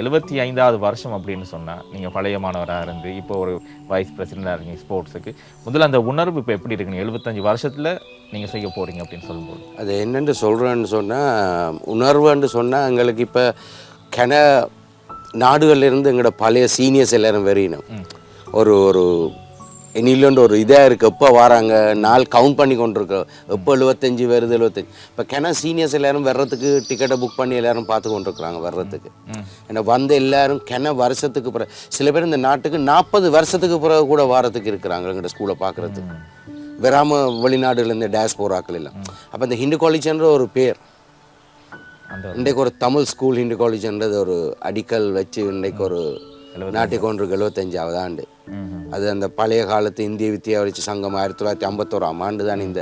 எழுபத்தி ஐந்தாவது வருஷம் அப்படின்னு சொன்னால் நீங்கள் பழைய மாணவராக இருந்து இப்போ ஒரு வைஸ் பிரசிடண்டாக இருக்கீங்க ஸ்போர்ட்ஸுக்கு முதல்ல அந்த உணர்வு இப்போ எப்படி இருக்குங்க எழுபத்தஞ்சு வருஷத்தில் நீங்கள் செய்ய போகிறீங்க அப்படின்னு சொல்லும்போது. அது என்னென்று சொல்கிறேன்னு சொன்னால் உணர்வுன்னு சொன்னால் எங்களுக்கு இப்போ கென நாடுகள்ல இருந்து எங்களோட பழைய சீனியர்ஸ் எல்லாரும் வெறியணும். ஒரு ஒரு இன்னிலண்டு ஒரு இதாக இருக்குது எப்போ வராங்க? நாள் கவுண்ட் பண்ணி கொண்டிருக்கோம் எப்போ எழுபத்தஞ்சு வருது? எழுபத்தஞ்சு இப்போ கென சீனியர்ஸ் எல்லாரும் வர்றதுக்கு டிக்கெட்டை புக் பண்ணி எல்லாரும் பார்த்து கொண்டிருக்கிறாங்க வர்றதுக்கு. ஏன்னா வந்த எல்லாரும் கென வருஷத்துக்கு பிறகு சில பேர் இந்த நாட்டுக்கு நாற்பது வருஷத்துக்கு பிறகு கூட வாரத்துக்கு இருக்கிறாங்க எங்கள்கிட்ட ஸ்கூலை பார்க்குறதுக்கு. வராம வெளிநாடுலேருந்து டேஸ்போராக்கள் எல்லாம். அப்போ இந்த ஹிந்து காலேஜ்ன்ற ஒரு பேர். இன்றைக்கு ஒரு தமிழ் ஸ்கூல் ஹிந்து காலேஜ்ன்றது ஒரு அடிக்கல் வச்சு இன்றைக்கு ஒரு நாட்டுக்கு ஒன்று எழுபத்தஞ்சாவது ஆண்டு. அது அந்த பழைய காலத்து இந்திய வித்தியாவரிச்சு சங்கம் ஆயிரத்தி தொள்ளாயிரத்தி ஐம்பத்தோராம் ஆண்டு தான் இந்த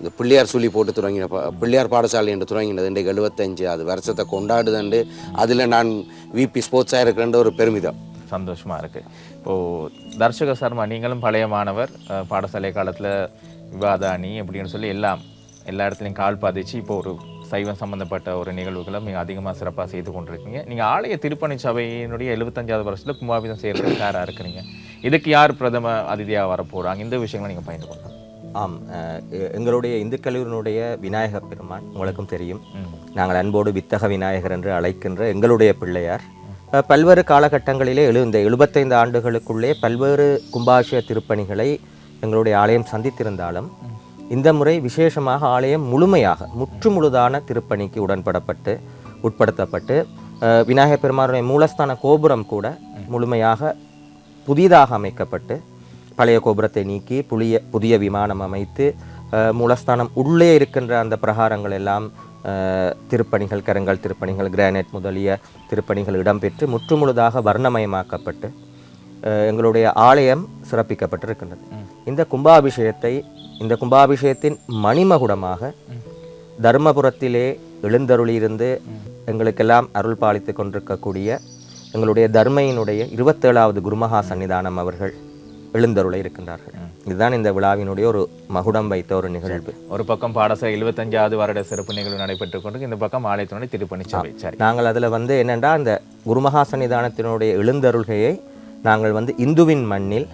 இந்த பிள்ளையார் சொல்லி போட்டு தொடங்கின பிள்ளையார் பாடசாலை என்று தொடங்கினது இன்றைக்கு எழுபத்தஞ்சு அது வருஷத்தை கொண்டாடுதுண்டு. அதில் நான் விபி ஸ்போர்ட்ஸாக இருக்கிறன்ற ஒரு பெருமிதம். சந்தோஷமா இருக்கு. இப்போது தர்ஷக சர்மா நீங்களும் பழைய மாணவர் பாடசாலை காலத்தில் விவாத அணி அப்படின்னு சொல்லி எல்லாம் எல்லா இடத்துலையும் கால் பாதிச்சு இப்போ ஒரு சைவம் சம்பந்தப்பட்ட ஒரு நிகழ்வுகளை மிக அதிகமாக சிறப்பாக செய்து கொண்டிருக்கீங்க. நீங்கள் ஆலய திருப்பணி சபையினுடைய எழுபத்தஞ்சாவது வருஷத்தில் கும்பாபிதம் செய்கிறதுக்கு யாராக இருக்கிறீங்க. இதுக்கு யார் பிரதம அதிதியாக வர போகிறாங்க இந்த விஷயங்களை நீங்கள் பயந்து கொள்ளலாம் ஆம் எங்களுடைய இந்து கல்லூரியினுடைய விநாயக பெருமான் உங்களுக்கும் தெரியும். நாங்கள் அன்போடு வித்தக விநாயகர் என்று அழைக்கின்ற எங்களுடைய பிள்ளையார். பல்வேறு காலகட்டங்களிலே எழு இந்த எழுபத்தைந்து ஆண்டுகளுக்குள்ளே பல்வேறு கும்பாபிஷேக திருப்பணிகளை எங்களுடைய ஆலயம் சந்தித்திருந்தாலும் இந்த முறை விசேஷமாக ஆலயம் முழுமையாக முற்றுமுழுதான திருப்பணிக்கு உடன்படப்பட்டு உட்படுத்தப்பட்டு விநாயகர் பெருமானுடைய மூலஸ்தான கோபுரம் கூட முழுமையாக புதிதாக அமைக்கப்பட்டு பழைய கோபுரத்தை நீக்கி புதிய புதிய விமானம் அமைத்து மூலஸ்தானம் உள்ளே இருக்கின்ற அந்த பிரகாரங்கள் எல்லாம் திருப்பணிகள் கரங்கள் திருப்பணிகள் கிரானைட் முதலிய திருப்பணிகள் இடம்பெற்று முற்றுமுழுதாக வர்ணமயமாக்கப்பட்டு எங்களுடைய ஆலயம் சிறப்பிக்கப்பட்டிருக்கின்றது. இந்த கும்பாபிஷேகத்தை இந்த கும்பாபிஷேகத்தின் மணிமகுடமாக தர்மபுரத்திலே எழுந்தருளியிருந்து எங்களுக்கெல்லாம் அருள் பாலித்து கொண்டிருக்கக்கூடிய எங்களுடைய தர்மையினுடைய இருபத்தேழாவது குருமகா சன்னிதானம் அவர்கள் எழுந்தருள இருக்கின்றார்கள். இதுதான் இந்த விழாவினுடைய ஒரு மகுடம் வைத்த ஒரு நிகழ்வு. ஒரு பக்கம் பாடசாலை எழுபத்தஞ்சாவது வருட சிறப்பு நிகழ்வு நடைபெற்று கொண்டு இந்த பக்கம் ஆலயத்தினுடைய திருப்பணி சரி. நாங்கள் அதில் வந்து என்னென்றா அந்த குருமகா சன்னிதானத்தினுடைய எழுந்தருள்கையை நாங்கள் வந்து இந்துவின் மண்ணில்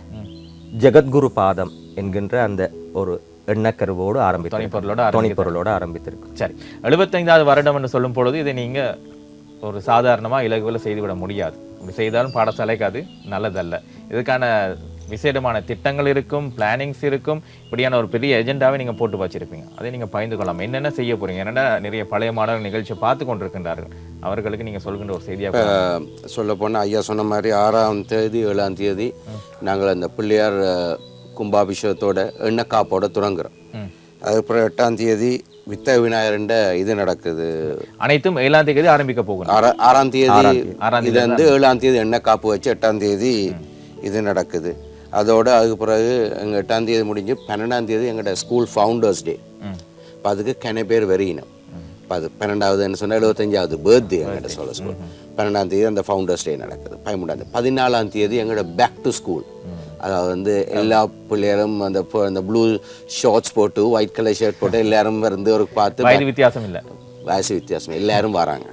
ஜெகத்குரு பாதம் என்கின்ற அந்த ஒரு எண்ணக்கருவோடு ஆரம்பித்தோம் துணைப்பொருளோட துணைப்பொருளோடு ஆரம்பித்திருக்கோம் சரி. எழுபத்தைந்தாவது வருடம் என்று சொல்லும் பொழுது இதை நீங்க ஒரு சாதாரணமா இலகுவில் செய்துவிட முடியாது. இப்படி செய்தாலும் பாடசாலைக்கு அது நல்லதல்ல. இதுக்கான விசேடமான திட்டங்கள் இருக்கும் பிளானிங்ஸ் இருக்கும். இப்படியான ஒரு பெரிய எஜெண்டாவை நீங்க போட்டு வச்சிருப்பீங்க. அதை நீங்க பயந்து கொள்ளலாம் என்னென்ன செய்ய போறீங்க? என்னென்ன நிறைய பழைய மாணவர் நிகழ்ச்சியை பார்த்து கொண்டிருக்கின்றார்கள்? அவர்களுக்கு நீங்க சொல்கின்ற ஒரு செய்தியாக சொல்ல போனால் ஐயா சொன்ன மாதிரி ஆறாம் தேதி ஏழாம் தேதி நாங்கள் அந்த பிள்ளையார் கும்பாபிஷேகத்தோட எண்ணெய் காப்போட தொடங்குறோம். அதுக்கப்புறம் எட்டாம் தேதி வித்த விநாயகர்ன்ற இது நடக்குது. அனைத்தும் ஏழாம் தேதி ஆரம்பிக்க போகணும் ஆறா- ஆறாம் தேதி இது வந்து ஏழாம் தேதி எண்ணெய் காப்பு வச்சு எட்டாம் தேதி இது நடக்குது. அதோட அதுக்கு பிறகு எங்கள் எட்டாம் தேதி முடிஞ்சு பன்னெண்டாம் தேதி எங்களோட ஸ்கூல் ஃபவுண்டர்ஸ் டே. இப்போ அதுக்கு கன பேர் வெறியினம். இப்போ அது பன்னெண்டாவது என்ன சொன்னால் எழுபத்தஞ்சாவது பர்த்டே எங்கள்கிட்ட சொல்ல ஸ்கூல் பன்னெண்டாம் தேதி அந்த ஃபவுண்டர்ஸ் டே நடக்குது. தேதி பதினாலாம் தேதி எங்களோட பேக் டு ஸ்கூல் அதாவது வந்து எல்லா பிள்ளைகளும் அந்த அந்த ப்ளூ ஷார்ட்ஸ் போட்டு ஒயிட் கலர் ஷர்ட் போட்டு எல்லாரும் வந்து ஒரு பார்த்து வயது வித்தியாசம் இல்லை. வயசு வித்தியாசம். எல்லாரும் வராங்க.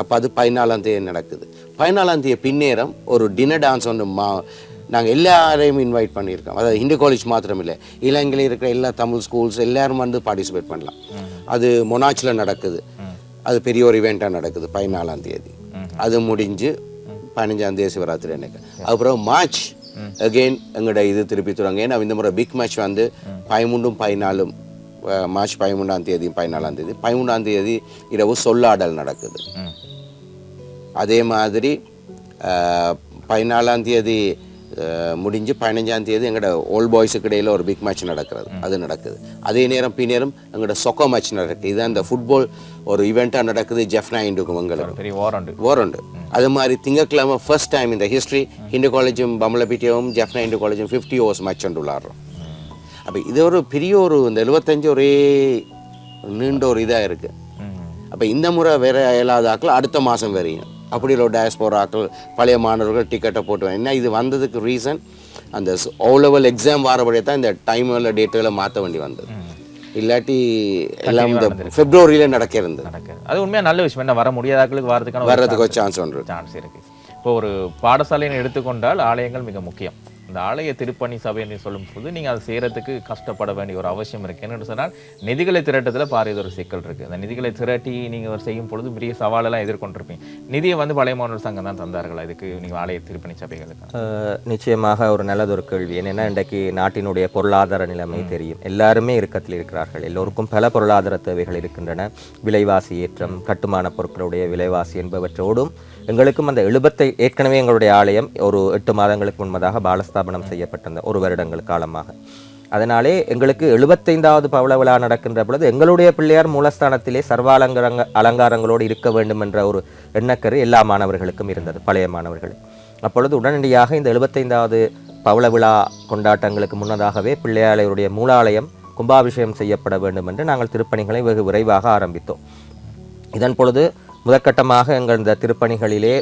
அப்போ அது பதினாலாம் தேதி நடக்குது. பதினாலாம் தேதி பின்னேரம் ஒரு டின்னர் டான்ஸ் ஒன்று மா நாங்கள் எல்லாரையும் இன்வைட் பண்ணியிருக்கோம். அதாவது ஹிந்து காலேஜ் மாத்திரம் இல்லை இலங்கையில் இருக்கிற எல்லா தமிழ் ஸ்கூல்ஸ் எல்லாரும் வந்து பார்ட்டிசிபேட் பண்ணலாம். அது மொனாச்சில் நடக்குது. அது பெரிய ஒரு இவெண்ட்டாக நடக்குது பதினாலாம் தேதி. அது முடிஞ்சு பதினஞ்சாம் தேதி சிவராத்திரி அன்னைக்கு. அப்புறம் மார்ச் அகெயின் எங்களோட இது திருப்பி தொடங்க ஏன்னா இந்த முறை பிக் மேட்ச் வந்து பதிமூன்றும் பதினாலும் மார்ச் பதிமூணாம் தேதியும் பதினாலாம் தேதி பதிமூணாம் தேதி இரவு சொல்லாடல் நடக்குது. அதே மாதிரி பதினாலாம் தேதி முடிஞ்சு பதினஞ்சாம் தேதி எங்களோட ஓல்ட் பாய்ஸுக்கு இடையில ஒரு பிக் மேட்ச் நடக்கிறது. அது நடக்குது. அதே நேரம் பின்னேரம் எங்களோட சொக்கோ மேட்ச் நடக்குது இதுதான் இந்த ஃபுட்பால் ஒரு இவெண்ட்டாக நடக்குது ஜெஃப்னா இண்டுக்கும் எங்களுக்கு வாரண்டு ஓரண்டு அது மாதிரி திங்கட்கிழமை ஃபர்ஸ்ட் டைம் இந்த ஹிஸ்ட்ரி ஹிந்து காலேஜும் பம்பலப்பிட்டியும் ஜெஃப்னா ஹிந்து காலேஜும் ஃபிஃப்டி ஓவர்ஸ் மேட்ச் ஒன்று விளாட்றோம். அப்போ இது ஒரு பெரிய ஒரு இந்த எழுபத்தஞ்சு ஒரே நீண்ட ஒரு இதாக இருக்குது அப்போ இந்த முறை வேற இயலாத ஆக்கள் அடுத்த மாதம் வரையும். அப்படி ஒரு டயஸ்போரா ஆக்கள் பழைய மாணவர்கள் டிக்கெட்டை போட்டு. என்ன இது வந்ததுக்கு ரீசன் அந்த ஓ லெவல் எக்ஸாம் வரபடியே தான் இந்த டைமில் டேட்டுகளை மாற்ற வேண்டி வந்தது. இல்லாட்டி எல்லாம் இந்த பிப்ரவரியில நடக்க இருந்தது நடக்குது அது உண்மையா நல்ல விஷயம். என்ன வர முடியாதாக்களுக்கு வரதுக்கான வர்றதுக்கு சான்ஸ் ஒன்று. சான்ஸ் இருக்கு. இப்போ ஒரு பாடசாலையை எடுத்துக்கொண்டால் ஆலயங்கள் மிக முக்கியம். இந்த ஆலய திருப்பணி சபை என்று சொல்லும் போது நீங்க அதை செய்யறதுக்கு கஷ்டப்பட வேண்டிய ஒரு அவசியம் இருக்கு. என்னன்னு சொன்னால் நிதிகளை திரட்டத்துல பாரிய ஒரு சிக்கல் இருக்கு. அந்த நிதிகளை திரட்டி நீங்க ஒரு செய்யும் பொழுது பெரிய சவாலெல்லாம் எதிர்கொண்டிருப்பீங்க. நிதியை வந்து பழைய மாணவர் சங்கம் தான் தந்தார்களா? இதுக்கு நீங்க ஆலய திருப்பணி சபைகளுக்கு? நிச்சயமாக ஒரு நல்லதொரு கேள்வி. என்னென்னா இன்றைக்கு நாட்டினுடைய பொருளாதார நிலைமை தெரியும். எல்லாருமே இறுக்கத்தில் இருக்கிறார்கள். எல்லோருக்கும் பல பொருளாதார தேவைகள் இருக்கின்றன. விலைவாசி ஏற்றம் கட்டுமான பொருட்களுடைய விலைவாசி என்பவற்றோடும் எங்களுக்கும் அந்த எழுபத்தை ஏற்கனவே எங்களுடைய ஆலயம் ஒரு எட்டு மாதங்களுக்கு முன்பதாக ஸ்தாபனம் செய்யப்பட்டிருந்த ஒரு வருடங்கள் காலமாக. அதனாலே எங்களுக்கு எழுபத்தைந்தாவது பவள விழா நடக்கின்ற பொழுது எங்களுடைய பிள்ளையார் மூலஸ்தானத்திலே சர்வாலங்காரங்க அலங்காரங்களோடு இருக்க வேண்டும் என்ற ஒரு எண்ணக்கரு எல்லா மாணவர்களுக்கும் இருந்தது பழைய மாணவர்கள். அப்பொழுது உடனடியாக இந்த எழுபத்தைந்தாவது பவள விழா கொண்டாட்டங்களுக்கு முன்னதாகவே பிள்ளையாளையருடைய மூலாலயம் கும்பாபிஷேகம் செய்யப்பட வேண்டும் என்று நாங்கள் திருப்பணிகளை வெகு விரைவாக ஆரம்பித்தோம். இதன் பொழுது முதற்கட்டமாக எங்கள் இந்த திருப்பணிகளிலே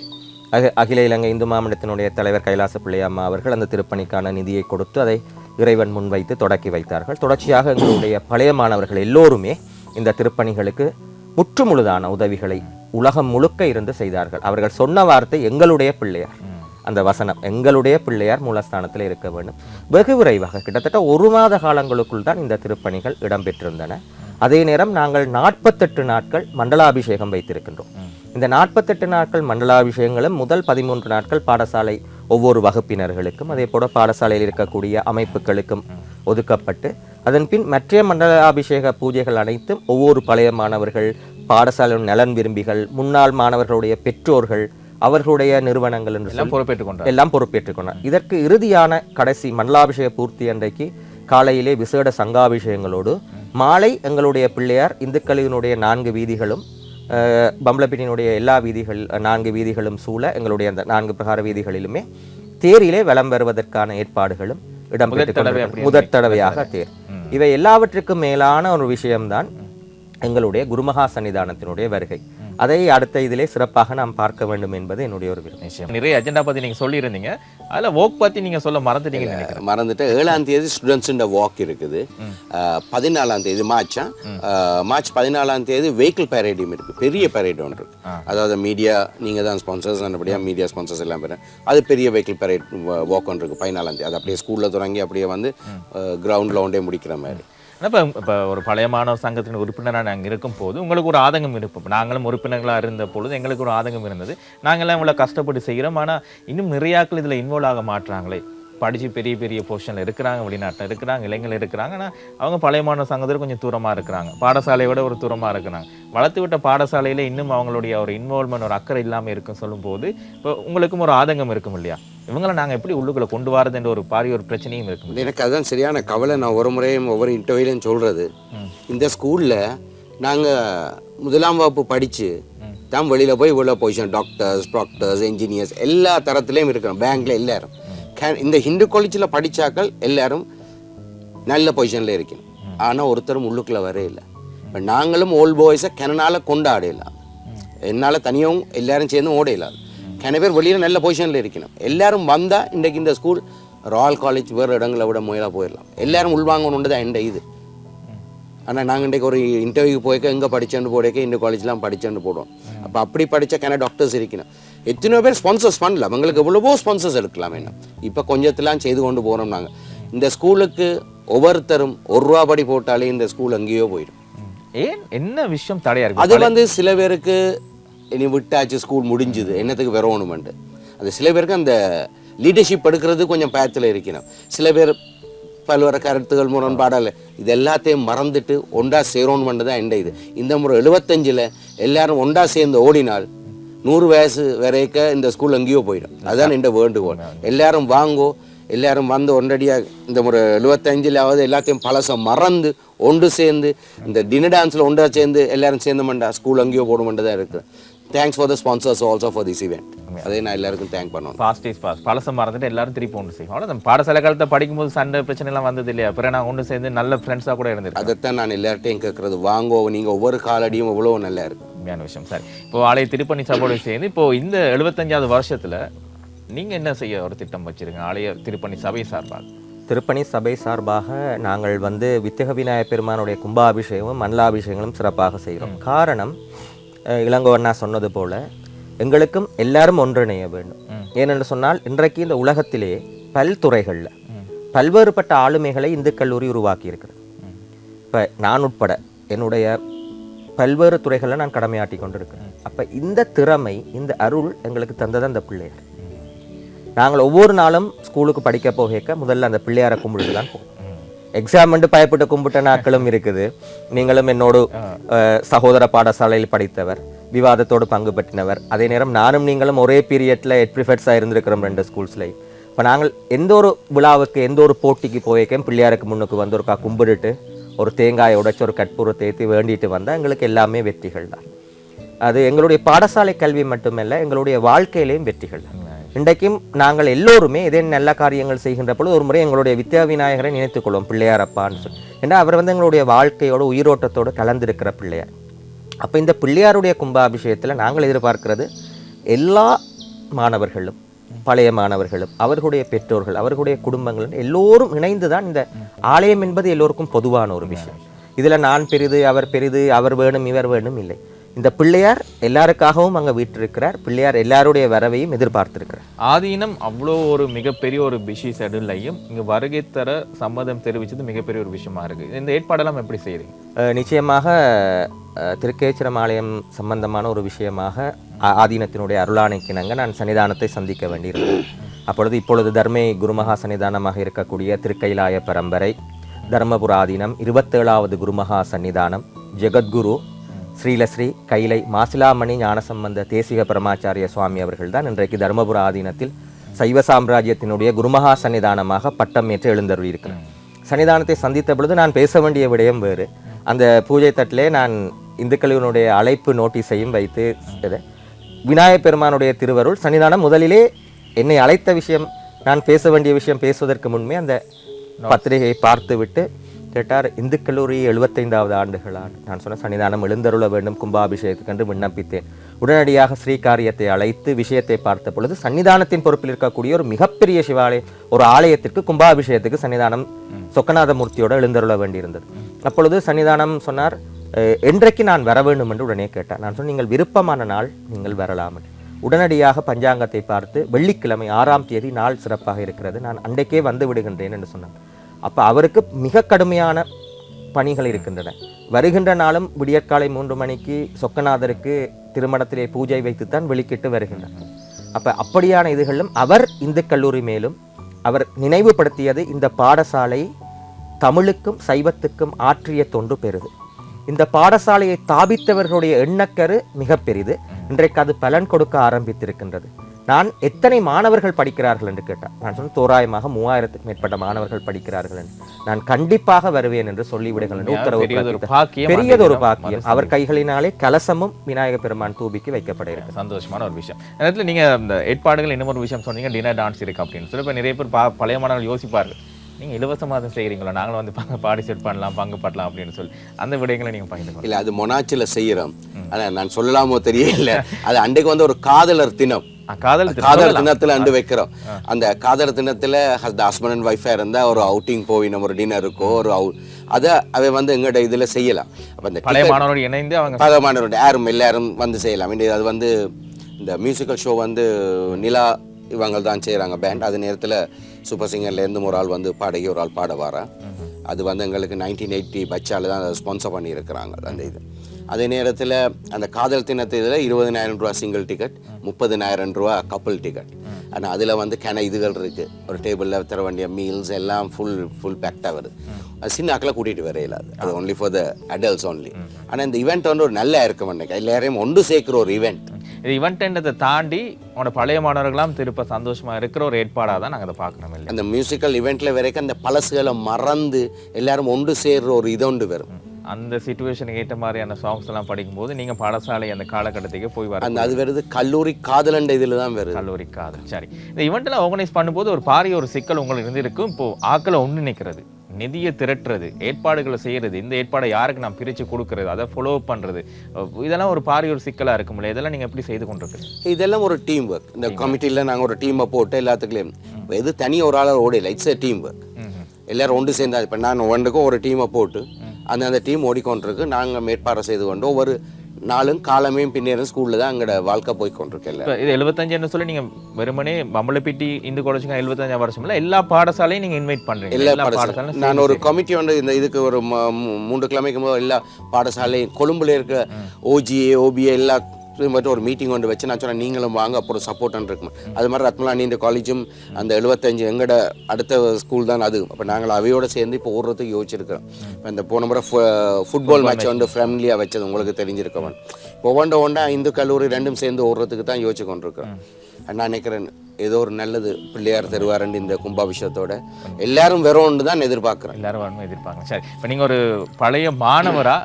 அக அகில இலங்கை இந்து மாமண்டத்தினுடைய தலைவர் கைலாச பிள்ளையம்மா அவர்கள் அந்த திருப்பணிக்கான நிதியை கொடுத்து அதை இறைவன் முன்வைத்து தொடக்கி வைத்தார்கள். தொடர்ச்சியாக எங்களுடைய பழைய மாணவர்கள் எல்லோருமே இந்த திருப்பணிகளுக்கு முற்றுமுழுதான உதவிகளை உலகம் முழுக்க இருந்து செய்தார்கள். அவர்கள் சொன்ன வார்த்தை எங்களுடைய பிள்ளையார். அந்த வசனம் எங்களுடைய பிள்ளையார் மூலஸ்தானத்தில் இருக்க வேண்டும். வெகு விரைவாக கிட்டத்தட்ட ஒரு மாத காலங்களுக்குள் தான் இந்த திருப்பணிகள் இடம்பெற்றிருந்தன. அதே நேரம் நாங்கள் நாற்பத்தெட்டு நாட்கள் மண்டலாபிஷேகம் வைத்திருக்கின்றோம். இந்த நாற்பத்தெட்டு நாட்கள் மண்டலாபிஷேகங்களும் முதல் பதிமூன்று நாட்கள் பாடசாலை ஒவ்வொரு வகுப்பினர்களுக்கும் அதே போல பாடசாலையில் இருக்கக்கூடிய அமைப்புகளுக்கும் ஒதுக்கப்பட்டு அதன் பின் மற்ற மண்டலாபிஷேக பூஜைகள் அனைத்தும் ஒவ்வொரு பழைய மாணவர்கள் பாடசாலையின் நலன் விரும்பிகள் முன்னாள் மாணவர்களுடைய பெற்றோர்கள் அவர்களுடைய நிறுவனங்கள் என்று எல்லாம் பொறுப்பேற்றுக் கொண்டார். எல்லாம் பொறுப்பேற்றுக் கொண்டார். இதற்கு இறுதியான கடைசி மண்டலாபிஷேக பூர்த்தி அன்றைக்கு காலையிலே விசேட சங்காபிஷேகங்களோடு மாலை எங்களுடைய பிள்ளையார் இந்துக்களினுடைய நான்கு வீதிகளும் அஹ், பம்பலப்பிட்டினுடைய எல்லா வீதிகள் நான்கு வீதிகளும் சூழ எங்களுடைய அந்த நான்கு பிரகார வீதிகளிலுமே தேரிலே வலம் வருவதற்கான ஏற்பாடுகளும். அப்படி முதற் தடவையாக தேர். இவை எல்லாவற்றுக்கும் மேலான ஒரு விஷயம்தான் எங்களுடைய குருமகா சன்னிதானத்தினுடைய வருகை. அதை அடுத்த இதிலே சிறப்பாக நாம் பார்க்க வேண்டும் என்பது என்னுடைய ஒரு விருப்பம் நிச்சயம் நிறைய அஜெண்டா பத்தி நீங்க சொல்லியிருந்தீங்க. அதுல வோக் பத்தி நீங்க சொல்ல மறந்துட்டீங்கன்னு நினைக்கிறேன். மறந்துட்டு ஏழாம் தேதி ஸ்டூடெண்ட்ஸுட வாக் இருக்குது. பதினாலாம் தேதி மார்ச்சா மார்ச் பதினாலாம் தேதி வெஹிக்கிள் பேரேடியம் இருக்கு. பெரிய பேரேட் ஒன்று இருக்கு. அதாவது மீடியா நீங்க தான் ஸ்பான்சர்ஸ் நல்லபடியா மீடியா ஸ்பான்சர்ஸ் எல்லாம் பெற. அது பெரிய வெஹிக்கிள் பேரேட் வாக் ஒன்று இருக்கு. பதினாலாம் தேதி. அது அப்படியே ஸ்கூல்ல தொடங்கி அப்படியே வந்து கிரவுண்ட்ல ஒன்றே முடிக்கிற மாதிரி. இப்போ இப்போ ஒரு பழைய மாணவர் சங்கத்தின் உறுப்பினராக நாங்கள் இருக்கும் போது உங்களுக்கு ஒரு ஆதங்கம் இருப்போம் நாங்களும் உறுப்பினர்களாக இருந்த பொழுது எங்களுக்கு ஒரு ஆதங்கம் இருந்தது. நாங்களாம் இவ்வளோ கஷ்டப்பட்டு செய்கிறோம். ஆனால் இன்னும் நிறையாக்கள் இதில் இன்வால்வ் ஆக மாட்டுறாங்களே படித்து பெரிய பெரிய பொசிஷனில் இருக்கிறாங்க வெளிநாட்டில் இருக்கிறாங்க இளைஞர்கள் இருக்கிறாங்க. ஆனால் அவங்க பழைய மாணவர் சங்கத்தில் கொஞ்சம் தூரமாக இருக்கிறாங்க. பாடசாலையை விட ஒரு தூரமாக இருக்கிறாங்க. வளர்த்து விட்ட பாடசாலையில் இன்னும் அவங்களுடைய ஒரு இன்வால்மெண்ட் ஒரு அக்கறை இல்லாமல் இருக்குன்னு சொல்லும்போது இப்போ உங்களுக்கும் ஒரு ஆதங்கம் இருக்கும் இல்லையா? இவங்களை நாங்க எப்படி உள்ளுக்குள்ள கொண்டு வரதுன்ற ஒரு பாரிய ஒரு பிரச்சனையும் இருக்கும் எனக்கு அதுதான் சரியான கவலை. நான் ஒரு முறையும் ஒவ்வொரு இன்டர்வியூலையும் சொல்றது. இந்த ஸ்கூல்ல நாங்க முதலாம் வகுப்பு படிச்சு தான் வெளியில போய் உள்ள பொசிஷன் டாக்டர்ஸ் ப்ராக்டர்ஸ் இன்ஜினியர்ஸ் எல்லா தரத்துலையும் இருக்கிறோம். பேங்க்ல எல்லாரும். இந்த ஹிந்து காலேஜில் படிச்சாக்கள் எல்லாரும் நல்ல பொசிஷன்ல இருக்கணும். ஆனா ஒருத்தரும் உள்ளுக்குள்ள வரே இல்லை. இப்போ நாங்களும் ஓல்ட் பாய்ஸை கெனனால கொண்டாடலாம் என்னால தனியாகவும் எல்லாரும் சேர்ந்து ஓடையலாம் கன பேர் வெளியில நல்ல பொசிஷன்ல இருக்கணும். எல்லாரும் வந்தா இன்றைக்கு இந்த ஸ்கூல் ராயல் காலேஜ் வேறு இடங்களை விட முயலாக போயிடலாம். எல்லாரும் உள்வாங்கணுன்றது தான் எந்த இது. ஆனா நாங்க இன்றைக்கு ஒரு இன்டர்வியூ போய்க்க எங்க படிச்சேன்னு போடைக்க இந்த காலேஜ்லாம் படிச்சேன்னு போடுவோம். அப்ப அப்படி படிச்ச கன டாக்டர்ஸ் இருக்கணும். எத்தனையோ பேர் ஸ்பான்சர்ஸ் பண்ணலாம். அவங்களுக்கு எவ்வளவோ ஸ்பான்சர்ஸ் எடுக்கலாம் என்ன இப்போ கொஞ்சத்தெல்லாம் செய்து கொண்டு போறோம் நாங்க. இந்த ஸ்கூலுக்கு ஒவ்வொருத்தரும் ஒரு ரூபா படி போட்டாலே இந்த ஸ்கூல் எங்கேயோ போயிடும். ஏன்? என்ன விஷயம் தடையா இருக்கு? அது வந்து சில பேருக்கு இனி விட்டாச்சு ஸ்கூல் முடிஞ்சுது. என்னத்துக்கு வரணுமெண்டு அது சில பேருக்கு அந்த லீடர்ஷிப் எடுக்கிறது கொஞ்சம் பயத்தில் இருக்கணும். சில பேர் பல்வேறு கருத்துகள் முரண்பாடல் இது எல்லாத்தையும் மறந்துட்டு ஒன்றா சேரோன்னு தான் எந்த இது. இந்த முறை எழுபத்தஞ்சில் எல்லாரும் ஒன்றா சேர்ந்து ஓடினால் நூறு வயசு வரைக்க இந்த ஸ்கூல் எங்கேயோ போயிடும். அதுதான் இந்த வேண்டுகோள். எல்லாரும் வாங்கோ எல்லாரும் வந்து ஒன்றடியாக இந்த முறை எழுபத்தஞ்சிலாவது எல்லாத்தையும் பழசம் மறந்து ஒன்று சேர்ந்து இந்த டின்னர் டான்ஸில் ஒன்றா சேர்ந்து எல்லாரும் சேர்ந்தோம்டா ஸ்கூல் எங்கேயோ போகணுமெண்டு தான் இருக்குது thanks for the sponsors also for this event அதே நான் எல்லாருக்கும் தேங்க் பண்ணணும். ஃபாஸ்ட் இஸ் ஃபாஸ்ட் பழசம் மறந்துட்டு எல்லாரும் திருப்பி ஒன்று செய்வோம் அவ்வளோ பாடசாலை காலத்தை படிக்கும்போது சண்டை பிரச்சனை எல்லாம் வந்தது இல்லையா அப்புறம் நான் ஒன்று சேர்ந்து நல்ல ஃப்ரெண்ட்ஸாக கூட இருந்திருக்கேன். அதைத்தான் நான் எல்லார்ட்டையும் கேட்குறது வாங்கோ நீங்கள் ஒவ்வொரு காலடியும் எவ்வளோ நல்லா இருக்கு. உண்மையான விஷயம் சரி. இப்போ ஆலய திருப்பணி சபையோடு சேர்ந்து இப்போ இந்த எழுபத்தஞ்சாவது வருஷத்துல நீங்க என்ன செய்ய ஒரு திட்டம் வச்சிருக்கீங்க? ஆலய திருப்பணி சபை சார்பாக. திருப்பணி சபை சார்பாக நாங்கள் வந்து வித்தக விநாயகப் பெருமானுடைய கும்பாபிஷேகமும் மண்டலாபிஷேகங்களும் சிறப்பாக செய்கிறோம். காரணம் இளங்கோவண்ணா சொன்னது போல எங்களுக்கும் எல்லாரும் ஒன்றிணைய வேண்டும். ஏனென்று சொன்னால் இன்றைக்கு இந்த உலகத்திலே பல்துறைகளில் பல்வேறுபட்ட ஆளுமைகளை இந்து கல்லூரி உருவாக்கி இருக்கிறது இப்போ நான் உட்பட என்னுடைய பல்வேறு துறைகளில் நான் கடமையாற்றி கொண்டிருக்கிறேன். அப்போ இந்த திறமை இந்த அருள் எங்களுக்கு தந்தது அந்த பிள்ளையார். நாங்கள் ஒவ்வொரு நாளும் ஸ்கூலுக்கு படிக்க போக முதல்ல அந்த பிள்ளையாரை கும்பிட்டு தான் போவோம். எக்ஸாம் வந்து பயப்பட்டு கும்பிட்ட நாட்களும் இருக்குது. நீங்களும் என்னோடு சகோதர பாடசாலையில் படித்தவர் விவாதத்தோடு பங்கு பெற்றினவர். அதே நேரம் நானும் நீங்களும் ஒரே பீரியட்ல எட் ப்ரிஃபர்ஸாக இருந்திருக்கிறோம் ரெண்டு ஸ்கூல்ஸ்லையும் இப்போ நாங்கள் எந்த ஒரு விழாவுக்கு எந்த ஒரு போட்டிக்கு போயிருக்கேன் பிள்ளையாருக்கு முன்னுக்கு வந்து ஒருக்கா கும்பிட்டுட்டு ஒரு தேங்காயை உடைச்சு ஒரு கற்பூரத்தை ஏற்றி வேண்டிட்டு வந்தால் எங்களுக்கு எல்லாமே வெற்றிகள் தான். அது எங்களுடைய பாடசாலை கல்வி மட்டுமல்ல எங்களுடைய வாழ்க்கையிலேயும் வெற்றிகள் தான். இன்றைக்கும் நாங்கள் எல்லோருமே இதே நல்ல காரியங்கள் செய்கின்ற பொழுது ஒரு முறை எங்களுடைய வித்யா விநாயகரை நினைத்துக்கொள்வோம் பிள்ளையார் அப்பான்னு சொல்லி. ஏன்னா அவர் வந்து எங்களுடைய வாழ்க்கையோட உயிரோட்டத்தோடு கலந்திருக்கிற பிள்ளையார். அப்போ இந்த பிள்ளையாருடைய கும்பாபிஷேகத்தில் நாங்கள் எதிர்பார்க்கிறது எல்லா மாணவர்களும் பழைய மாணவர்களும் அவர்களுடைய பெற்றோர்கள் அவர்களுடைய குடும்பங்களும் எல்லோரும் இணைந்து தான் இந்த ஆலயம் என்பது எல்லோருக்கும் பொதுவான ஒரு விஷயம். இதில் நான் பெரிது அவர் பெரிது அவர் வேணும் இவர் வேணும் இல்லை. இந்த பிள்ளையார் எல்லாருக்காகவும் அங்கே வீற்றிருக்கிறார். பிள்ளையார் எல்லாருடைய வரவையும் எதிர்பார்த்திருக்கிறார். ஆதீனம் அவ்வளோ ஒரு மிகப்பெரிய ஒரு பிஷி ஷெடியூல்லையும் இங்க வருகை தர சம்மதம் தெரிவிச்சது மிகப்பெரிய ஒரு விஷயமா இருக்கு. இந்த ஏற்பாடெல்லாம் எப்படி செய்றீங்க? அஹ் நிச்சயமாக திருக்கேச்சரம் ஆலயம் சம்பந்தமான ஒரு விஷயமாக ஆதீனத்தினுடைய அருளாணைக்கிணங்க நான் சன்னிதானத்தை சந்திக்க வேண்டியிருந்தேன் அப்பொழுது இப்பொழுது தர்மை குருமகா சன்னிதானமாக இருக்கக்கூடிய திருக்கைலாய பரம்பரை தர்மபுர ஆதீனம் இருபத்தேழாவது குருமகா சன்னிதானம் ஜெகத்குரு ஸ்ரீலஸ்ரீ கைலை மாசிலாமணி ஞானசம்பந்த தேசிக பரமாச்சாரிய சுவாமி அவர்கள் தான் இன்றைக்கு தர்மபுர ஆதீனத்தில் சைவ சாம்ராஜ்யத்தினுடைய குருமகா சன்னிதானமாக பட்டம் ஏற்று எழுந்தருளியிருக்கிறார். சன்னிதானத்தை சந்தித்த பொழுது நான் பேச வேண்டிய விடயம் வேறு. அந்த பூஜை தட்டிலே நான் இந்துக்களினுடைய அழைப்பு நோட்டீஸையும் வைத்து விநாயகப் பெருமானுடைய திருவருள் சன்னிதானம் முதலிலே என்னை அழைத்த விஷயம் நான் பேச வேண்டிய விஷயம் பேசுவதற்கு முன்பே அந்த பத்திரிகையை பார்த்துவிட்டு கேட்டார் இந்து கல்லூரி எழுபத்தைந்தாவது ஆண்டுகளான் நான் சொன்ன சன்னிதானம் எழுந்தருள வேண்டும் கும்பாபிஷேகத்துக்கு என்று விண்ணப்பித்தேன். உடனடியாக ஸ்ரீகாரியத்தை அழைத்து விஷயத்தை பார்த்த பொழுது சன்னிதானத்தின் பொறுப்பில் இருக்கக்கூடிய ஒரு மிகப்பெரிய சிவாலயம் ஒரு ஆலயத்திற்கு கும்பாபிஷேகத்துக்கு சன்னிதானம் சொக்கநாத மூர்த்தியோட எழுந்தருள வேண்டியிருந்தது. அப்பொழுது சன்னிதானம் சொன்னார் என்றைக்கு நான் வர வேண்டும் என்று உடனே கேட்டார். நான் சொன்னேன் நீங்கள் விருப்பமான நாள் நீங்கள் வரலாம். உடனடியாக பஞ்சாங்கத்தை பார்த்து வெள்ளிக்கிழமை ஆறாம் தேதி நாள் சிறப்பாக இருக்கிறது. நான் அன்றைக்கே வந்து விடுகின்றேன் என்று சொன்னார். அப்போ அவருக்கு மிக கடுமையான பணிகள் இருக்கின்றன. வருகின்ற நாளும் விடியற்காலை மூன்று மணிக்கு சொக்கநாதருக்கு திருமணத்திலே பூஜை வைத்துத்தான் வெளிக்கிட்டு வருகின்றார் அப்போ அப்படியான இதுகளிலும் அவர் இந்து கல்லூரி மேலும் அவர் நினைவுபடுத்தியது இந்த பாடசாலை தமிழுக்கும் சைவத்துக்கும் ஆற்றிய தொண்டு பெரிது. இந்த பாடசாலையை தாபித்தவர்களுடைய எண்ணக்கரு மிக பெரிது. இன்றைக்கு அது பலன் கொடுக்க ஆரம்பித்திருக்கின்றது. நான் எத்தனை மாணவர்கள் படிக்கிறார்கள் என்று கேட்டார். நான் சொன்ன தோராயமாக மூவாயிரத்துக்கு மேற்பட்ட மாணவர்கள் படிக்கிறார்கள் என்று. நான் கண்டிப்பாக வருவேன் என்று சொல்லிவிடுங்கள் என்று உத்தரவு பெரியதொரு. பாக்கியம் அவர் கைகளினாலே கலசமும் விநாயக பெருமான் தூபிக்கு வைக்கப்பட இருக்கிறது. சந்தோஷமான ஒரு விஷயம். நேரத்தில் நீங்க இந்த ஏற்பாடுகள் இன்னும் ஒரு விஷயம் சொன்னீங்க டின்னர் டான்ஸ் இருக்கு அப்படின்னு. சொல்லி இப்போ நிறைய பேர் பா பழைய மாணவர்கள் யோசிப்பார்கள். நீங்க இலவசமாக தான் செய்கிறீங்களா நாங்களும் வந்து பங்கு பார்ட்டிசிபேட் பண்ணலாம் பங்கு படலாம் அப்படின்னு சொல்லி. அந்த விடயங்களை நீங்க பகிர்ந்து. இல்ல அது மொனாச்சில் செய்யறோம் ஆனா நான் சொல்லலாமோ தெரியல. அது அன்றைக்கு வந்து ஒரு காதலர் தினம். காதல் காதல். தினத்துல அண்டு வைக்கிறோம். அந்த காதல் தினத்துல ஹஸ்பண்ட் அண்ட் ஒய்ஃபா இருந்தா ஒரு அவுட்டிங் போய் நம்ம ஒரு டின்னருக்கோ ஒரு அவுட் அதை அவை வந்து எங்கட இதுல செய்யலாம். அப்ப அந்த பழைய மாணவரோடு இணைந்து அவங்க பகமானவருடைய யாரும் எல்லாரும் வந்து செய்யலாம். இந்த அது வந்து இந்த மியூசிக்கல் ஷோ வந்து நிலா இவங்க தான் செய்கிறாங்க பேண்ட் அது நேரத்தில் சூப்பர் சிங்கர்லேருந்து ஒரு ஆள் வந்து பாடகி ஒரு ஆள் பாட வரா அது வந்து எங்களுக்கு நைன்டீன் எயிட்டி பச்சால தான் அதை ஸ்பான்சர் பண்ணியிருக்கிறாங்க அந்த இது. அதே நேரத்தில் அந்த காதல் தினத்து இதில் இருபதனாயிரம் ரூபா சிங்கிள் டிக்கெட் முப்பதினாயிரம் ரூபா கப்பல் டிக்கெட் ஆனால் அதில் வந்து கன இதுகள் இருக்குது ஒரு டேபிளில் தர வேண்டிய மீல்ஸ் எல்லாம் ஃபுல் ஃபுல் பேக்டாக வருது. அது சின்ன ஆக்களை கூட்டிகிட்டு வர இயலாது அது only for the adults only ஆனால் இந்த ஈவெண்ட் வந்து ஒரு நல்ல இருக்கும் அன்னைக்கு. எல்லாரையும் ஒன்று சேர்க்குற ஒரு ஈவெண்ட் இது இவன்ட்டை தாண்டி உங்களோட பழைய மாணவர்களாம் திருப்ப சந்தோஷமா இருக்கிற ஒரு ஏற்பாடாக தான் நாங்கள் அதை பார்க்கணும் இல்லை அந்த மியூசிக்கல் ஈவெண்ட்ல வரைக்கும் அந்த பழசுகளை மறந்து எல்லாரும் ஒன்று சேர்ற ஒரு இதொண்டு வரும். அந்த சுச்சுவேஷனுக்கு ஏற்ற மாதிரியான சாங்ஸ் எல்லாம் படிக்கும்போது நீங்க பாடசாலை அந்த காலகட்டத்துக்கு போய் வர அந்த அது வருது கல்லூரி காதலண்ட இதில் தான் வருது. கல்லூரி காதல் சரி. இந்த இவெண்ட்லாம் ஆர்கனைஸ் பண்ணும்போது ஒரு பாரிய ஒரு சிக்கல் உங்களுக்கு இருந்திருக்கும். இப்போ ஆக்களை ஒன்று நிற்கிறது நிதியை திரட்டுறது ஏற்பாடுகளை செய்யறது இந்த ஏற்பாடை யாருக்கு நான் பிரித்து கொடுக்கறது அதை ஃபாலோ பண்றது அஹ் இதெல்லாம் ஒரு பாரிய ஒரு சிக்கலா இருக்கும்ல இதெல்லாம் நீங்க எப்படி செய்து கொண்டிருக்கீங்க? இதெல்லாம் ஒரு டீம் ஒர்க் இந்த கமிட்டியில் நாங்கள் ஒரு டீமை போட்டு எல்லாத்துக்குள்ளேயும் எது தனி ஒரு ஆளாக ஓடையில இட்ஸ் எ டீம் ஒர்க் எல்லாரும் ஒன்று சேர்ந்தா இப்போ நான் ஒன்றுக்கும் ஒரு டீமை போட்டு அந்த அந்த டீம் ஓடிக்கொண்டிருக்கு. நாங்கள் மேற்பார்வை செய்து கொண்டு ஒவ்வொரு நாளும் காலமையும் பின்னேறும் ஸ்கூலில் தான் எங்களோட வாழ்க்கை போய் கொண்டிருக்கு எல்லாரும் இப்போ இது எழுபத்தஞ்சுன்னு சொல்லி நீங்க வெறுமனே மம்பளப்பிட்டி இந்து காலேஜுக்கு எழுபத்தஞ்சாம் வருஷம் இல்லை எல்லா பாடசாலையும் நீங்க இன்வைட் பண்றீங்க. எல்லா எல்லா பாடசாலை பாடசாலையும் நான் ஒரு கமிட்டி வந்து இந்த இதுக்கு ஒரு மூன்று கிழமைக்கு எல்லா பாடசாலையும் கொழும்புல இருக்க ஓஜிஏ ஓபிஏ எல்லா மட்டும் ஒரு மீட்டிங் ஒன்று வச்சு நான் சொன்னேன் நீங்களும் வாங்க அப்புறம் சப்போர்ட் இருக்கும் அது மாதிரி ரத்மலானி இந்த காலேஜும் அந்த எழுபத்தஞ்சு எங்கட அடுத்த ஸ்கூல் தான் அது. அப்போ நாங்கள் அவையோட சேர்ந்து இப்போ ஓடுறதுக்கு யோசிச்சிருக்கிறோம். இப்போ இந்த போன முறை ஃபுட்பால் மேட்ச் வந்து ஃப்ரெண்ட்லியாக வச்சது உங்களுக்கு தெரிஞ்சிருக்கவன் இப்போ ஒவ்வொன்ற ஒன்றா இந்து கல்லூரி ரெண்டும் சேர்ந்து ஓடுறதுக்கு தான் யோசிச்சு கொண்டிருக்கிறோம். நான் நினைக்கிறேன் ஏதோ ஒரு நல்லது பிள்ளையார் தருவாருன்னு இந்த கும்பாபிஷேகத்தோட எல்லாரும் வெறும் தான் எதிர்பார்க்குறேன் எல்லாரும் வரணும் எதிர்பார்க்கணும் சரி இப்போ நீங்க ஒரு பழைய மாணவரா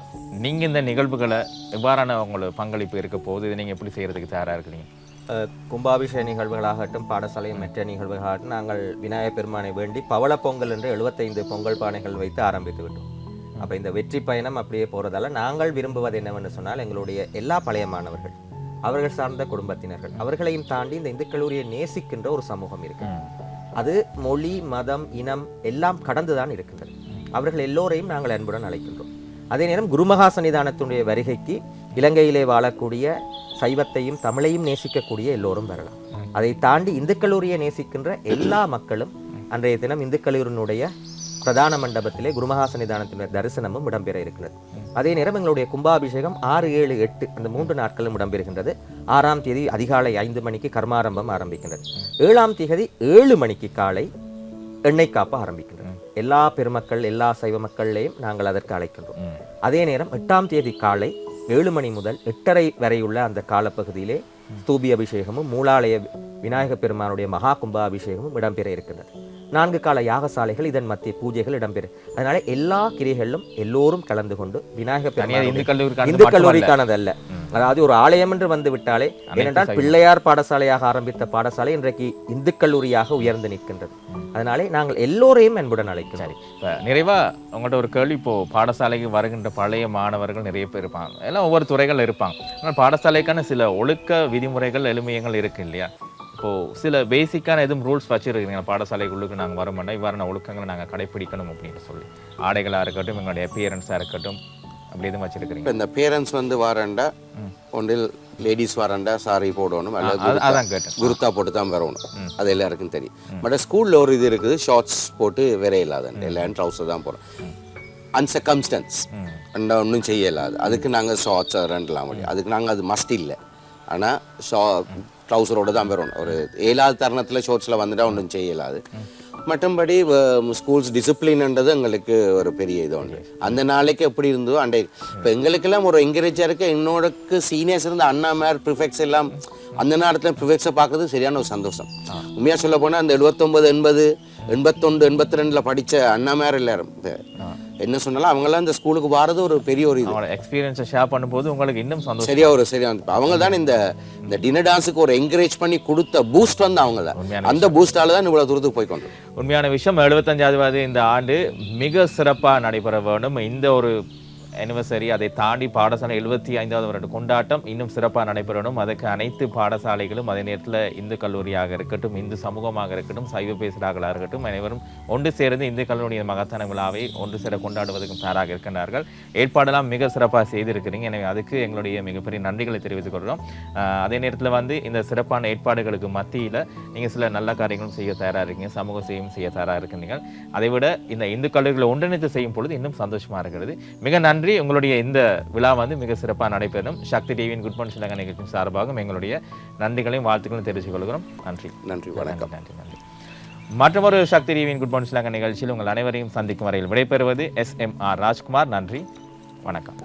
நீங்க இந்த நிகழ்வுகளை எவ்வாறான உங்களுக்கு பங்களிப்பு இருக்க போகுது? இதை நீங்க எப்படி செய்யறதுக்கு தயாரா இருக்கிறீங்க? கும்பாபிஷேக நிகழ்வுகளாகட்டும் பாடசாலை மற்ற நிகழ்வுகளாகட்டும் நாங்கள் விநாயகப் பெருமானை வேண்டி பவள பொங்கல் என்று எழுபத்தைந்து பொங்கல் பானைகள் வைத்து ஆரம்பித்து விட்டோம். அப்போ இந்த வெற்றி பயணம் அப்படியே போகிறதால நாங்கள் விரும்புவது என்னவென்று சொன்னால் எங்களுடைய எல்லா பழைய மாணவர்கள். அவர்கள் சார்ந்த குடும்பத்தினர்கள். அவர்களையும் தாண்டி இந்த இந்து கல்லூரியை நேசிக்கின்ற ஒரு சமூகம் இருக்கு. அது மொழி மதம் இனம் எல்லாம் கடந்துதான் இருக்கின்றது. அவர்கள் எல்லோரையும் நாங்கள் அன்புடன் அழைக்கின்றோம். அதே நேரம் குருமகா சன்னிதானத்தினுடைய வருகைக்கு இலங்கையிலே வாழக்கூடிய சைவத்தையும் தமிழையும் நேசிக்கக்கூடிய எல்லோரும் வரலாம். அதை தாண்டி இந்து கல்லூரியை நேசிக்கின்ற எல்லா மக்களும் அன்றைய தினம் இந்து கல்லூரியினுடைய பிரதான மண்டபத்திலே குருமகா சன்னிதானத்தினுடைய தரிசனமும் இடம்பெற இருக்கிறது. அதே நேரம் எங்களுடைய கும்பாபிஷேகம் ஆறு ஏழு எட்டு அந்த மூன்று நாட்களும் இடம்பெறுகின்றது. ஆறாம் தேதி அதிகாலை ஐந்து மணிக்கு கர்மாரம்பம் ஆரம்பிக்கின்றது. ஏழாம் தேதி ஏழு மணிக்கு காலை எண்ணெய் காப்பு ஆரம்பிக்கின்றது. எல்லா பெருமக்கள் எல்லா சைவ மக்களையும் நாங்கள் அதற்கு அழைக்கின்றோம். அதே நேரம் எட்டாம் தேதி காலை ஏழு மணி முதல் எட்டரை வரையுள்ள அந்த காலப்பகுதியிலே ஸ்தூபி அபிஷேகமும் மூலாலய விநாயக பெருமானுடைய மகா கும்பாபிஷேகமும் இடம்பெற இருக்கின்றது. நான்கு கால யாகசாலைகள் இதன் மத்திய பூஜைகள் இடம்பெறும் அதனால எல்லா கிரிகளிலும் எல்லோரும் கலந்து கொண்டு விநாயக தனியாக இந்து பெருமானுடைய கல்லூரிக்கான இந்து கல்லூரிக்கானதல்ல அதாவது ஒரு ஆலயம் என்று வந்து விட்டாலே ஏனென்றால். பிள்ளையார் பாடசாலையாக ஆரம்பித்த பாடசாலை இன்றைக்கு இந்து கல்லூரியாக உயர்ந்து நிற்கின்றது. அதனாலே நாங்கள் எல்லோரையும் அன்புடன் அழைக்கிறோம். சரி. இப்போ நிறைவா உங்கள்கிட்ட ஒரு கேள்வி இப்போ பாடசாலைக்கு வருகின்ற பழைய மாணவர்கள் நிறைய பேர் இருப்பாங்க. எல்லாம் ஒவ்வொரு துறைகள் இருப்பாங்க. ஆனால் பாடசாலைக்கான சில ஒழுக்க விதிமுறைகள் எளிமையங்கள் இருக்கு இல்லையா? இப்போ சில பேசிக்கான எதுவும் ரூல்ஸ் வச்சிருக்கீங்க பாடசாலைக்குள்ளுக்கு நாங்கள் வரோம்னா இவ்வாறான ஒழுக்கங்களை நாங்கள் கடைப்பிடிக்கணும் அப்படின்னு சொல்லி. ஆடைகளாக இருக்கட்டும் எங்களுடைய பேரண்ட்ஸாக இருக்கட்டும் அப்படி எதுவும் வச்சிருக்கிறீங்க? இப்போ இந்த பேரண்ட்ஸ் வந்து வாரண்டா ஒன்றில் லேடிஸ் வாரண்டா சாரி போடணும் அல்லது அதான் கேட்டேன். குருத்தா போட்டு தான் வரணும். அது எல்லாருக்கும் தெரியும். பட் ஸ்கூலில் ஒரு இது இருக்குது ஷார்ட்ஸ் போட்டு வேற இல்லாத எல்லாரும் ட்ரௌசர் தான் போகிறோம் அன்சர்கம்ஸ்டன்ஸ் ஒன்றும் செய்ய இல்லாது. அதுக்கு நாங்கள் ஷார்ட்ஸ் ரெண்டலாம் முடியும் அதுக்கு நாங்கள் அது மஸ்ட் இல்லை. ஆனால் ஷா ட்ரௌசரோடு தான் வரணும் ஒரு ஏழாவது தருணத்தில் ஷோர்ட்ஸில் வந்துட்டால் ஒன்றும் செய்ய இயலாது மற்றபடி ஸ்கூல்ஸ் டிசிப்ளின்ன்றது எங்களுக்கு ஒரு பெரிய இது ஒன்று அந்த நாளைக்கு எப்படி இருந்தோ அண்டை இப்போ எங்களுக்கெல்லாம் ஒரு என்கரேஜாக இருக்க என்னோடக்கு சீனியர்ஸ் இருந்த அண்ணா மேர் ப்ரிஃபெக்ட்ஸ் எல்லாம் அந்த நேரத்தில் ப்ரிஃபெக்ட்ஸை பார்க்குறது சரியான ஒரு சந்தோஷம். உண்மையாக சொல்ல போனால் அந்த எழுபத்தொம்பது எண்பது எண்பத்தொண்டு எண்பத்தி ரெண்டில் படித்த அண்ணா மேர் எல்லாரும் என்ன சொன்னாலும் அவங்கெல்லாம் இந்த ஸ்கூலுக்கு வாரது ஒரு பெரிய ஒரு இது. எக்ஸ்பீரியன்ஸை ஷேர் பண்ணும்போது உங்களுக்கு இன்னும் சந்தோஷம். சரியா ஒரு சரியா வந்து அவங்க தான் இந்த இந்த டின்னர் டான்ஸுக்கு ஒரு என்கரேஜ் பண்ணி கொடுத்த பூஸ்ட் வந்து அவங்க தான். அந்த பூஸ்டால தான் இவ்வளவு தூரத்துக்கு போய் கொண்டு உண்மையான விஷயம் எழுபத்தஞ்சாவது இந்த ஆண்டு மிக சிறப்பாக நடைபெற வேண்டும். இந்த ஒரு அனிவர்சரி அதை தாண்டி பாடசாலை எழுபத்தி ஐந்தாவது வருட கொண்டாட்டம் இன்னும் சிறப்பாக நடைபெறணும். அதுக்கு அனைத்து பாடசாலைகளும் அதே நேரத்தில் இந்து கல்லூரியாக இருக்கட்டும் இந்து சமூகமாக இருக்கட்டும் சைவ பேசுகிறார்களாக இருக்கட்டும் அனைவரும் ஒன்று சேர்ந்து இந்து கல்லூரியின் மகத்தான விழாவை ஒன்று சேர கொண்டாடுவதற்கும் தயாராக இருக்கின்றார்கள். ஏற்பாடெல்லாம் மிக சிறப்பாக செய்திருக்கிறீங்க. எனவே அதுக்கு எங்களுடைய மிகப்பெரிய நன்றிகளை தெரிவித்துக் கொள்கிறோம். அதே நேரத்தில் வந்து இந்த சிறப்பான ஏற்பாடுகளுக்கு மத்தியில் நீங்கள் சில நல்ல காரியங்களும் செய்ய தயாராக இருக்கீங்க. சமூக சேவையும் செய்ய தயாராக இருக்கிறீங்க அதைவிட இந்த இந்து கல்லூரிகளை ஒன்றிணைத்து செய்யும் பொழுது இன்னும் சந்தோஷமாக இருக்கிறது. மிக நன்றி. உங்களுடைய இந்த விழா வந்து மிக சிறப்பாக நடைபெறும். சக்தி டிவியின் குட் மன் சிலங்க நிகழ்ச்சியின் சார்பாகவும் எங்களுடைய நன்றிகளையும் வாழ்த்துக்களையும் தெரிவித்துக் கொள்கிறோம். நன்றி. நன்றி வணக்கம். நன்றி நன்றி மற்றொரு சக்தி டிவியின் குட் மார்னிங் சிலங்க நிகழ்ச்சியில் உங்கள் அனைவரையும் சந்திக்கும் வரையில் விடைபெறுவது எஸ் எம் ஆர் ராஜ்குமார். நன்றி வணக்கம்.